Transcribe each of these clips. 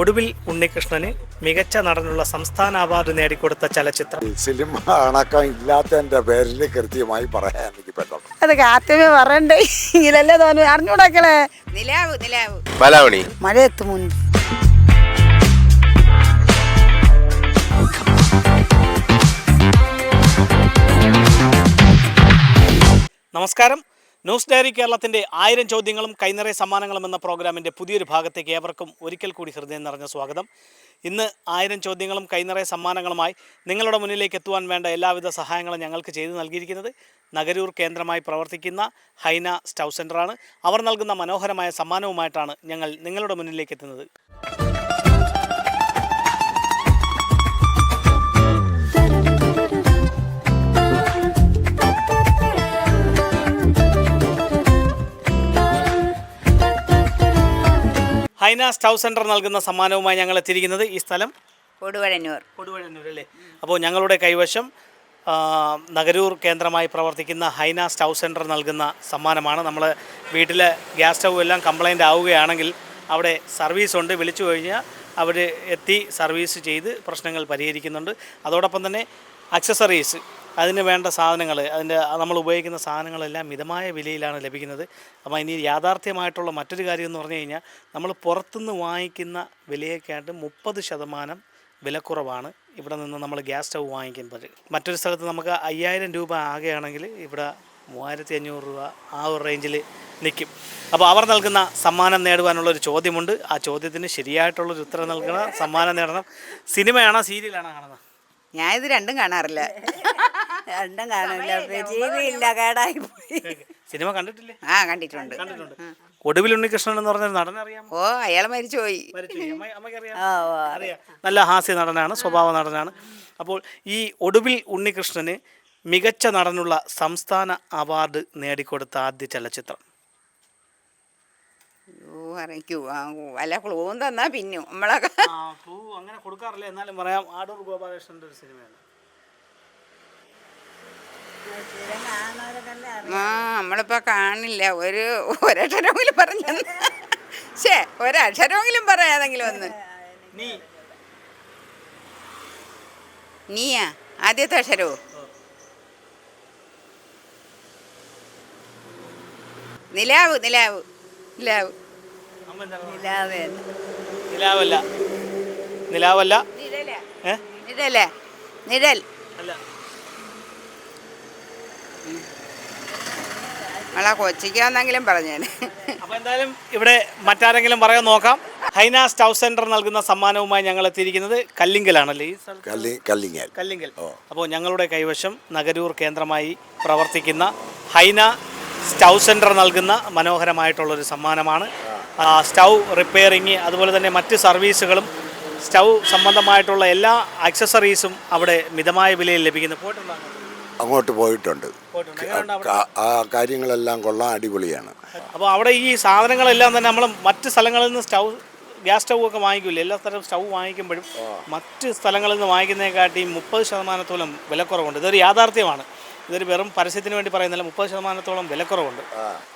ഒടുവിൽ ഉണ്ണികൃഷ്ണന് മികച്ച നടനുള്ള സംസ്ഥാന അവാർഡ് നേടിക്കൊടുത്ത ചലച്ചിത്രം. സിനിമ അണക്കം ഇല്ലാത്തതിന്റെ പേരിൽ കൃത്യമായി പറയാൻ എനിക്ക് പറ്റും അതൊക്കെ ആദ്യമേ പറയണ്ടേ ഇങ്ങനല്ലേ തോന്നുന്നു. അറിഞ്ഞൂടാക്കളെ നിലാവ് നിലാവ്. ബാലാമണി മഴ എത്തും മുൻപ് നമസ്കാരം. ന്യൂസ് ഡയറി കേരളത്തിന്റെ ആയിരം ചോദ്യങ്ങളും കൈനിറയ സമ്മാനങ്ങളും എന്ന പ്രോഗ്രാമിന്റെ പുതിയൊരു ഭാഗത്തേക്ക് ഏവർക്കും ഒരിക്കൽ കൂടി ഹൃദയം നിറഞ്ഞ സ്വാഗതം. ഇന്ന് ആയിരം ചോദ്യങ്ങളും കൈനിറയ സമ്മാനങ്ങളുമായി നിങ്ങളുടെ മുന്നിലേക്ക് എത്തുവാൻ വേണ്ട എല്ലാവിധ സഹായങ്ങളും ഞങ്ങൾക്ക് ചെയ്തു നൽകിയിരിക്കുന്നത്. നഗരൂർ കേന്ദ്രമായി പ്രവർത്തിക്കുന്ന ഹൈന സ്റ്റൗ സെന്ററാണ് അവർ നൽകുന്ന മനോഹരമായ സമ്മാനവുമായിട്ടാണ് ഞങ്ങൾ നിങ്ങളുടെ മുന്നിലേക്ക് എത്തുന്നത്. ഹൈന സ്റ്റൗ സെന്റർ നൽകുന്ന സമ്മാനവുമായി ഞങ്ങൾ എത്തിയിരിക്കുന്നത് ഈ സ്ഥലം കൊടുവഴന്നൂർ. കൊടുവഴന്നൂർ അല്ലേ? അപ്പോൾ ഞങ്ങളുടെ കൈവശം നഗരൂർ കേന്ദ്രമായി പ്രവർത്തിക്കുന്ന ഹൈന സ്റ്റൗ സെന്റർ നൽകുന്ന സമ്മാനമാണ്. നമ്മൾ വീട്ടിലെ ഗ്യാസ് സ്റ്റൗ എല്ലാം കംപ്ലൈന്റ് ആവുകയാണെങ്കിൽ അവിടെ സർവീസ് ഉണ്ട്. വിളിച്ചു കഴിഞ്ഞാൽ അവർ എത്തി സർവീസ് ചെയ്ത് പ്രശ്നങ്ങൾ പരിഹരിക്കുന്നുണ്ട്. അതോടൊപ്പം തന്നെ അക്സസറീസ് അതിന് വേണ്ട സാധനങ്ങൾ അതിന്റെ നമ്മൾ ഉപയോഗിക്കുന്ന സാധനങ്ങളെല്ലാം മിതമായ വിലയിലാണ് ലഭിക്കുന്നത്. അപ്പോൾ ഇനി യാഥാർത്ഥ്യമായിട്ടുള്ള മറ്റൊരു കാര്യം എന്ന് പറഞ്ഞു കഴിഞ്ഞാൽ നമ്മൾ പുറത്തുനിന്ന് വാങ്ങിക്കുന്ന വിലയേക്കാട്ട് മുപ്പത് ശതമാനം വിലക്കുറവാണ് ഇവിടെ നിന്ന് നമ്മൾ ഗ്യാസ് സ്റ്റൗ വാങ്ങിക്കുന്നത്. മറ്റൊരു സ്ഥലത്ത് നമുക്ക് അയ്യായിരം രൂപ ആകെയാണെങ്കിൽ ഇവിടെ മൂവായിരത്തി അഞ്ഞൂറ് രൂപ ആ ഒരു റേഞ്ചിൽ നിൽക്കും. അപ്പോൾ അവർ നൽകുന്ന സമ്മാനം നേടുവാനുള്ള ഒരു ചോദ്യമുണ്ട്. ആ ചോദ്യത്തിന് ശരിയായിട്ടുള്ളൊരു ഉത്തരം നൽകണം സമ്മാനം നേടണം. സിനിമയാണോ സീരിയലാണോ കാണുന്നത്? ഞാൻ ഇത് രണ്ടും കാണാറില്ല. രണ്ടും കാണില്ല ജീവിയില്ല കേടായി പോയി. സിനിമ കണ്ടിട്ടില്ലേ? ആ കണ്ടിട്ടുണ്ട്. കണ്ടിട്ടുണ്ട്. ഒടുവിൽ ഉണ്ണികൃഷ്ണൻ എന്ന് പറഞ്ഞൊരു നടൻ അറിയാം ഓ അയാൾ മരിച്ചു പോയി മരിച്ചുപോയി. നല്ല ഹാസ്യ നടനാണ് സ്വഭാവ നടനാണ്. അപ്പോൾ ഈ ഒടുവിൽ ഉണ്ണികൃഷ്ണന് മികച്ച നടനുള്ള സംസ്ഥാന അവാർഡ് നേടിക്കൊടുത്ത ആദ്യ ചലച്ചിത്രം. അറിയിക്കൂ. വല്ല ക്ലൂവും തന്നാ പിന്നും. നമ്മളൊക്കെ അങ്ങനെ കൊടുക്കാറില്ല. എന്നാലും പറയാം ആടൂർ ഗോപാലകൃഷ്ണന്റെ ഒരു സിനിമയാണ്. ആ നമ്മളിപ്പോ കാണില്ല. ഒരു ഒരക്ഷരമെങ്കിലും പറഞ്ഞു ശേ ഒരക്ഷരമെങ്കിലും പറയാതെങ്കിലും ഒന്ന്. നീ. നീയാ? ആദ്യത്തെ അക്ഷരവും നിലാവ് നിലാവ് നിലാവ്. നിലാവല്ല. നിലാവല്ല. നിഴലേ. ഏ? നിഴൽ. അല്ല. നമ്മളാ കൊച്ചിക്കാന്നെങ്കിലും പറഞ്ഞേനെ അപ്പോൾ എന്തായാലും ഇവിടെ മറ്റാരെങ്കിലും പറയാൻ നോക്കാം. ഹൈന സ്റ്റൗ സെന്റർ നൽകുന്ന സമ്മാനവുമായി ഞങ്ങൾ എത്തിയിരിക്കുന്നത് കല്ലിങ്കലാണല്ലേ? ഈ സ്ഥലത്ത്? കല്ലി കല്ലിങ്ങൽ. കല്ലിങ്കൽ. അപ്പോൾ ഞങ്ങളുടെ കൈവശം നഗരൂർ കേന്ദ്രമായി പ്രവർത്തിക്കുന്ന ഹൈന സ്റ്റൗ സെന്റർ നൽകുന്ന മനോഹരമായിട്ടുള്ളൊരു സമ്മാനമാണ്. ആ, സ്റ്റൗ റിപ്പയറിങ് അതുപോലെ തന്നെ മറ്റ് സർവീസുകളും സ്റ്റൗ സംബന്ധമായിട്ടുള്ള എല്ലാ ആക്സസറീസും അവിടെ മിതമായ വിലയിൽ ലഭിക്കുന്നു. പോയിട്ടുണ്ടോ അങ്ങോട്ട് പോയിട്ടുണ്ട്. പോയിട്ടുണ്ട്. ആ കാര്യങ്ങളെല്ലാം കൊള്ളാൻ അടിപൊളിയാണ്. അപ്പോൾ അവിടെ ഈ സാധനങ്ങളെല്ലാം തന്നെ നമ്മൾ മറ്റ് സ്ഥലങ്ങളിൽ നിന്ന് സ്റ്റൗ ഗ്യാസ് സ്റ്റൗ ഒക്കെ വാങ്ങിക്കില്ല? എല്ലാ തരം സ്റ്റൗ വാങ്ങിക്കുമ്പോഴും മറ്റ് സ്ഥലങ്ങളിൽ നിന്ന് വാങ്ങിക്കുന്നതിനെക്കാട്ടി മുപ്പത് ശതമാനത്തോളം വിലക്കുറവുണ്ട്. ഇതൊരു യാഥാർത്ഥ്യമാണ്. ഇതൊരു വെറും പരസ്യത്തിന് വേണ്ടി പറയുന്നില്ല മുപ്പത് ശതമാനത്തോളം വിലക്കുറവുണ്ട്.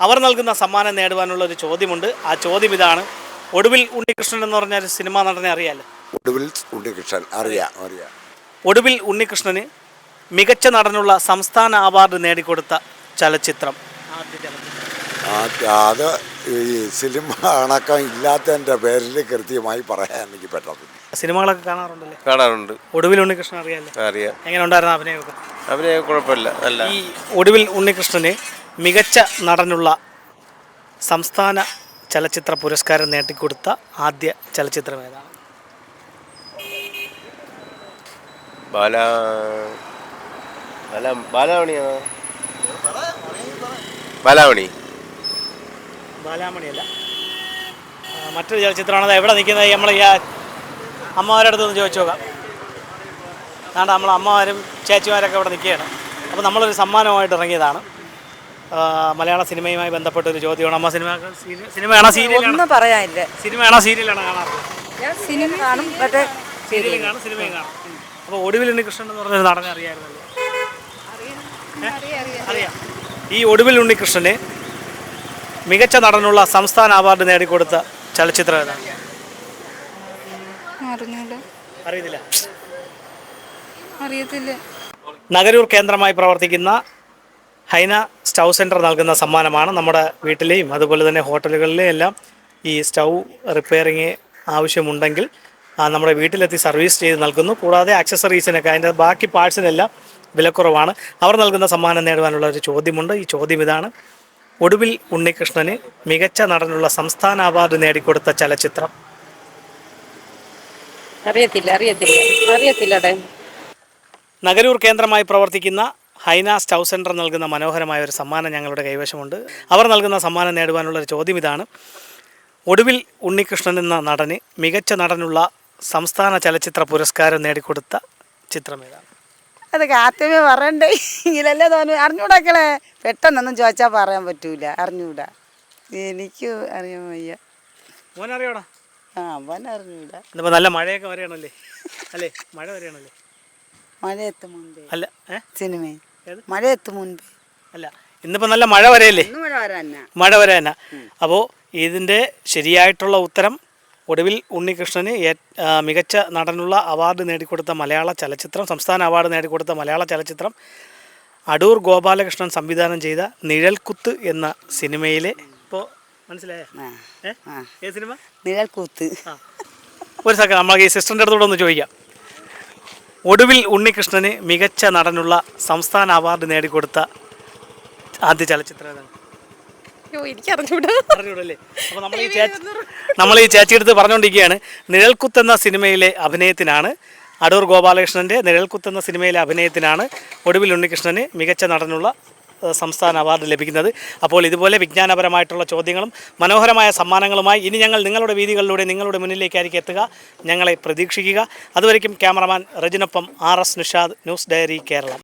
അവർ നൽകുന്ന സമ്മാനം നേടുവാനുള്ള ഒരു ചോദ്യമുണ്ട്. ആ ചോദ്യം ഇതാണ്. ഒടുവിൽ ഉണ്ണികൃഷ്ണൻ എന്ന് പറഞ്ഞ ഒരു സിനിമാ നടനെ അറിയാലോ? ഒടുവിൽ ഉണ്ണികൃഷ്ണൻ അറിയാം അറിയാം. ഒടുവിൽ ഉണ്ണികൃഷ്ണന് മികച്ച നടനുള്ള സംസ്ഥാന അവാർഡ് നേടിക്കൊടുത്ത ചലച്ചിത്രം. ചലച്ചിത്രം. ആ, അത് ഈ സിനിമ അണക്കം ഇല്ലാത്തതിന്റെ പേരിൽ കൃത്യമായി പറയാൻ എനിക്ക് പറ്റത്തില്ല. സിനിമകളൊക്കെ കാണാറുണ്ടല്ലേ? കാണാറുണ്ട്. ഒടുവിൽ ഉണ്ണികൃഷ്ണൻ അറിയാമല്ലേ അറിയാം. എങ്ങനെ ഉണ്ടായിരുന്നു അഭിനയമൊക്കെ? അഭിനയം കുഴപ്പമില്ല അല്ല ഈ ഒടുവിൽ ഉണ്ണികൃഷ്ണന് മികച്ച നടനുള്ള സംസ്ഥാന ചലച്ചിത്ര പുരസ്കാരം നേട്ടിക്കൊടുത്ത ആദ്യ ചലച്ചിത്രം ഏതാണ്? ബാല ബാലാമണിയാ ബാലാമണി. ബാലാമണിയല്ല. മറ്റൊരു ചലച്ചിത്രമാണ് എവിടെ നിൽക്കുന്നത്? നമ്മൾ ഈ അമ്മമാരുടെ അടുത്ത് നിന്ന് ചോദിച്ചു നോക്കാം. അതാണ്ട് നമ്മൾ അമ്മമാരും ചേച്ചിമാരൊക്കെ ഇവിടെ നിൽക്കുകയാണ്. അപ്പോൾ നമ്മളൊരു സമ്മാനമായിട്ട് ഇറങ്ങിയതാണ്. മലയാള സിനിമയുമായി ബന്ധപ്പെട്ട ഒരു ചോദ്യമാണ്. അമ്മ സിനിമ സിനിമയാണോ സീരിയൽ ഒന്നും പറയാനില്ല. സിനിമയാണോ സീരിയലാണോ കാണാറുള്ളത് സിനിമ കാണും മറ്റേ സീരിയലും കാണും സിനിമയും കാണും. അപ്പോൾ ഒടുവിൽ ഉണ്ണികൃഷ്ണൻ എന്ന് പറഞ്ഞൊരു നടനെ അറിയാമായിരുന്നല്ലോ ഏ? അറിയാം ഈ ഒടുവിൽ ഉണ്ണികൃഷ്ണന് മികച്ച നടനുള്ള സംസ്ഥാന അവാർഡ് നേടിക്കൊടുത്ത ചലച്ചിത്രം ഏതാണ്? അറിയത്തില്ല അറിയത്തില്ല. നഗരൂർ കേന്ദ്രമായി പ്രവർത്തിക്കുന്ന ഹൈന സ്റ്റൗ സെന്റർ നൽകുന്ന സമ്മാനമാണ് നമ്മുടെ വീട്ടിലെയും അതുപോലെ തന്നെ ഹോട്ടലുകളിലെയും എല്ലാം ഈ സ്റ്റൗ റിപ്പയറിങ് ആവശ്യമുണ്ടെങ്കിൽ നമ്മുടെ വീട്ടിലെത്തി സർവീസ് ചെയ്ത് നൽകുന്നു. കൂടാതെ ആക്സസറീസിനൊക്കെ അതിന്റെ ബാക്കി പാർട്സിനെല്ലാം വിലക്കുറവാണ്. അവർ നൽകുന്ന സമ്മാനം നേടുവാനുള്ള ഒരു ചോദ്യമുണ്ട്. ഈ ചോദ്യം ഇതാണ്. ഒടുവിൽ ഉണ്ണികൃഷ്ണന് മികച്ച നടനുള്ള സംസ്ഥാന അവാർഡ് നേടിക്കൊടുത്ത ചലച്ചിത്രം. അറിയത്തില്ല അറിയത്തില്ല അറിയത്തില്ലടേ. നഗരൂർ കേന്ദ്രമായി പ്രവർത്തിക്കുന്ന ഹൈന സ്റ്റൗ സെന്റർ നൽകുന്ന മനോഹരമായ ഒരു സമ്മാനം ഞങ്ങളുടെ കൈവശമുണ്ട്. അവർ നൽകുന്ന സമ്മാനം നേടുവാനുള്ള ഒരു ചോദ്യം ഇതാണ്. ഒടുവിൽ ഉണ്ണികൃഷ്ണൻ എന്ന നടന് മികച്ച നടനുള്ള സംസ്ഥാന ചലച്ചിത്ര പുരസ്കാരം നേടിക്കൊടുത്ത ചിത്രം ഏതാണ്? അതൊക്കെ ആദ്യമേ പറയണ്ടേ ഇങ്ങനല്ലേ തോന്നു. അറിഞ്ഞൂടാക്കളെ പെട്ടെന്നൊന്നും ചോദിച്ചാൽ പറയാൻ പറ്റൂല. അറിഞ്ഞൂടാ. എനിക്ക് അറിയാൻ വയ്യ. മോനറിയോടാ? ആ അവൻ അറിഞ്ഞൂടാ ഇന്നിപ്പോൾ നല്ല മഴയൊക്കെ വരെയാണല്ലേ അല്ലേ? മഴ വരെയാണല്ലേ മഴ എത്തും മുൻപേ. അല്ല ഏ? സിനിമ ഏത്? മഴ എത്തും മുൻപേ. അല്ല ഇന്നിപ്പോ നല്ല മഴ വരെയല്ലേ? ഇന്ന് മഴ വരാനാ മഴ വരെ തന്നെ. അപ്പോൾ ഇതിന്റെ ശരിയായിട്ടുള്ള ഉത്തരം ഒടുവിൽ ഉണ്ണികൃഷ്ണന് മികച്ച നടനുള്ള അവാർഡ് നേടിക്കൊടുത്ത മലയാള ചലച്ചിത്രം സംസ്ഥാന അവാർഡ് നേടിക്കൊടുത്ത മലയാള ചലച്ചിത്രം അടൂർ ഗോപാലകൃഷ്ണൻ സംവിധാനം ചെയ്ത നിഴൽക്കുത്ത് എന്ന സിനിമയിലെ ഇപ്പോൾ മനസ്സിലായോ? ഏ? സിനിമ? നിഴൽക്കുത്ത്. ഒരു സെക്കൻഡ് നമ്മൾ ഈ സിസ്റ്ററിന്റെ അടുത്തോടെ ഒന്ന് ചോദിക്കാം. ഒടുവിൽ ഉണ്ണികൃഷ്ണന് മികച്ച നടനുള്ള സംസ്ഥാന അവാർഡ് നേടിക്കൊടുത്ത ആദ്യ ചലച്ചിത്രം നമ്മൾ ഈ ചേച്ചി എടുത്ത് പറഞ്ഞുകൊണ്ടിരിക്കുകയാണ് നിഴൽക്കുത്ത് എന്ന സിനിമയിലെ അഭിനയത്തിനാണ് അടൂർ ഗോപാലകൃഷ്ണന്റെ നിഴൽക്കുത്ത് എന്ന സിനിമയിലെ അഭിനയത്തിനാണ് ഒടുവിൽ ഉണ്ണികൃഷ്ണന് മികച്ച നടനുള്ള സംസ്ഥാന അവാർഡ് ലഭിക്കുന്നത്. അപ്പോൾ ഇതുപോലെ വിജ്ഞാനപരമായിട്ടുള്ള ചോദ്യങ്ങളും മനോഹരമായ സമ്മാനങ്ങളുമായി ഇനി ഞങ്ങൾ നിങ്ങളുടെ വീതികളിലൂടെ നിങ്ങളുടെ മുന്നിലേക്കായിരിക്കും എത്തുക. ഞങ്ങളെ പ്രതീക്ഷിക്കുക. അതുവരയ്ക്കും cameraman റജിനൊപ്പം R S Nishad news diary Keralam.